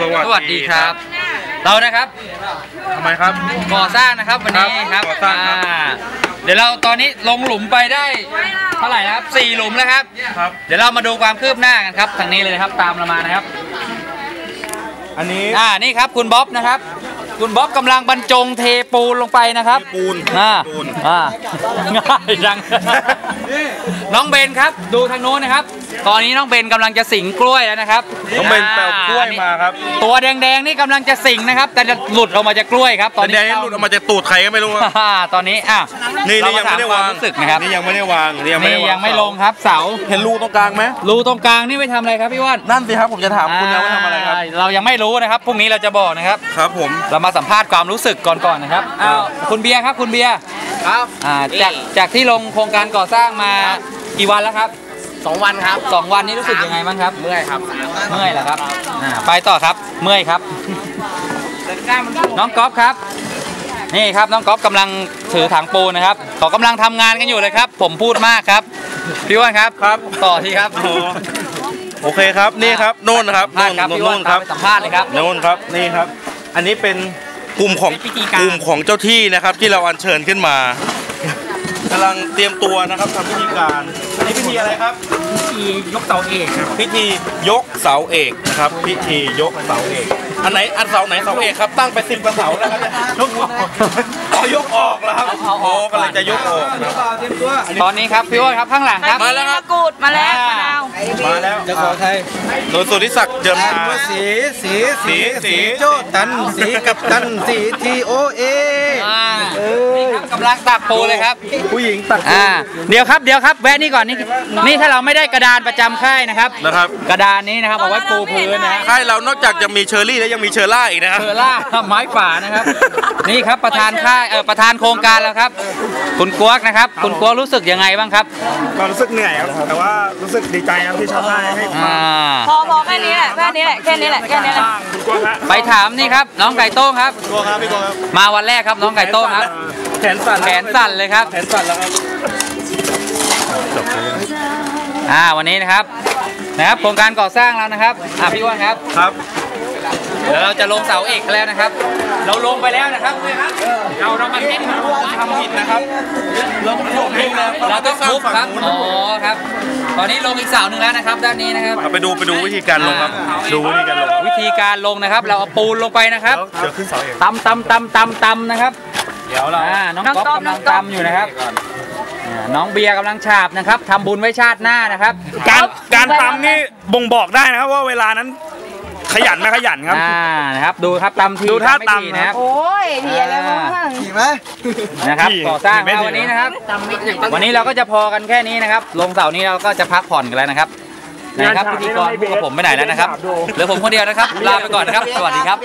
สวัสดีครับ เรานะครับทำไมครับก่อสร้างนะครับวันนี้ครับก่อสร้างครับ อ่เดี๋ยวเราตอนนี้ลงหลุมไปได้เท่าไหร่นะครับสี่หลุมแล้วครับ ครับ เดี๋ยวเรามาดูความคืบหน้ากันครับทางนี้เลยนะครับตามเรามานะครับ อันนี้อ่านี่ครับคุณบ๊อบนะครับ คุณบ๊อบกำลังบรรจงเทปูนลงไปนะครับเทปูนอ่าปูนอ่าง่ายจัง น้องเบนครับ ดูทางโน้นนะครับ ตอนนี้น้องเบนกำลังจะสิงกล้วยแล้วนะครับต้องเป็นแปลกล้วยมาครับ ตัวแดงๆนี่กำลังจะสิงนะครับ แต่จะหลุดออกมาจากกล้วยครับ ตอนแดนี้งๆหลุดออกมาจากตูดใครก็ไม่รู้ครับอ่าตอนนี้อะนี่เรานี่มายังไม่ได้วางถามความรู้สึกนะครับ นี่ยังไม่ได้วางนี่ยังไม่นี่ได้วางยังไม่ลงครับ เสา เห็นรูตรงกลางไหมรูตรงกลางนี่ไม่ทำอะไรครับพี่ว่านนั่นสิครับผมจะถามคุณนะว่าทำอะไรครับ เรายังไม่รู้นะครับ พรุ่งนี้เราจะบอกนะครับ ครับผมเรามาสัมภาษณ์ความรู้สึกก่อนๆนะครับอ้าวคุณเบียร์ครับคุณเบียร์ครับอ่าจากจากที่ลงโครงการก่อสร้างมากี่วันแล้วครับสองวันครับสองวันนี้รู้สึกยังไงบ้างครับ เมื่อยครับเมื่อยเหรอครับอ่าไปต่อครับเมื่อยครับ น้องก๊อฟครับนี่ครับน้องก๊อฟกำลังถือถังปูนนะครับเขากำลังทำงานกันอยู่เลยครับ ผมพูดมากครับพี่อ้วนครับครับ ต่อทีครับโอ้โอเคครับนี่ครับโน่นนะครับสัมภาษณ์ครับพี่อ้วโน่นนครับไปสัมภาษณ์เลยครับโน่นครับนี่ครับ อันนี้เป็นกลุ่มของพิธีการ กลุ่มของเจ้าที่นะครับ ที่เราอัญเชิญขึ้นมากำลังเตรียมตัวนะครับทำพิธีการอันนี้พิธีอะไรครับทียกเสาเอกครับพิธียกเสาเอกนะครับ พิธียกเสาเอก อันไหนอันเสาไหนเสาเอกครับ ตั้งไปสิบกว่าเสาแล้วครับเนี่ยยกออกอ๋อยกออกแล้วครับอ๋อกำลังจะยกออกนะครับ ตอนนี้ครับพี่อ้วนครับข้างหลังครับ มาแล้วครับกูดมาแล้วมะนาว มาแล้วจะขอไทยโดยสุทธิศักดิ์เจิมทาสีสีสีสีโจตันสีกับตันสีทีโอเออ่านี่ครับกำ ลังตักปูเลยครับ ผู้หญิงตัดอ่า เดี๋ยวครับ เดี๋ยวครับ แวะนี่ก่อนนี่ นี่ถ้าเราไม่ได้กระดานประจำค่ายนะครับ นะครับ กระดานนี้นะครับเอาไว้ปูพื้นนะฮะค่ายเรานอกจากจะมีเชอร์รี่แล้วยังมีเชอร์ล่าอีกนะครับเทอร่าไม้ป่านะครับ นี่ครับประธานค่าย เออประธานโครงการแล้วครับ คุณกวกนะครับ คุณกวกรู้สึกยังไงบ้างครับ ก็รู้สึกเหนื่อยครับ แต่ว่ารู้สึกดีใจครับที่ชาวไทยให้อ่า พอพอแค่นี้แหละแค่นี้แหละแค่นี้แหละแค่นี้แหละไปถามนี่ครับ น้องไก่โต้งครับตัวครับพี่ตัวครับ มาวันแรกครับน้องไก่โต้งครับแข นสั่นแขนสั่นเลยครับ แขนสั่นแล้วครับอ่าวันนี้นะครับนะครับโครงการก่อสร้างแล้วนะครับอ่าพี่อ้วนครับครับเดี๋ยวเราจะลงเสาเอกแล้วนะครับ เราลงไปแล้วนะครับเราเรามาเน้นทำผิดนะครับเราต้องลงให้แล้วเราต้องทุบครับอ๋อครับ ตอนนี้ลงอีกเสาหนึ่งแล้วนะครับ ด้านนี้นะครับเอาไปดูไปดูวิธีการลงครับดูวิธีการลงวิธีการลงนะครับ เราเอาปูนลงไปนะครับเดี๋ยวขึ้นเสาเอกตำตำตำตำตำนะครับ เดี๋ยวเราอ่าน้องก๊อฟกำลังตำอยู่นะครับอ่าน้องเบียร์กำลังฉาบนะครับทำบุญไว้ชาติหน้านะครับการการตำนี่บ่งบอกได้นะครับว่าเวลานั้นขยันไม่ขยันครับ อ่านะครับดูครับตำทีดูท่าไม่ตำทีนะครับโอ้ยเพียแล้วมั้งนะครับที่ก่อสร้างไม่มาถึงวันนี้นะครับ วันนี้เราก็จะพอกันแค่นี้นะครับ ลงเสาร์นี้เราก็จะพักผ่อนกันแล้วนะครับนะครับพิธีกรพวกบผมไปไหนแล้วนะครับเหลือผมคนเดียวนะครับลาไปก่อนนะครับ สวัสดีครับ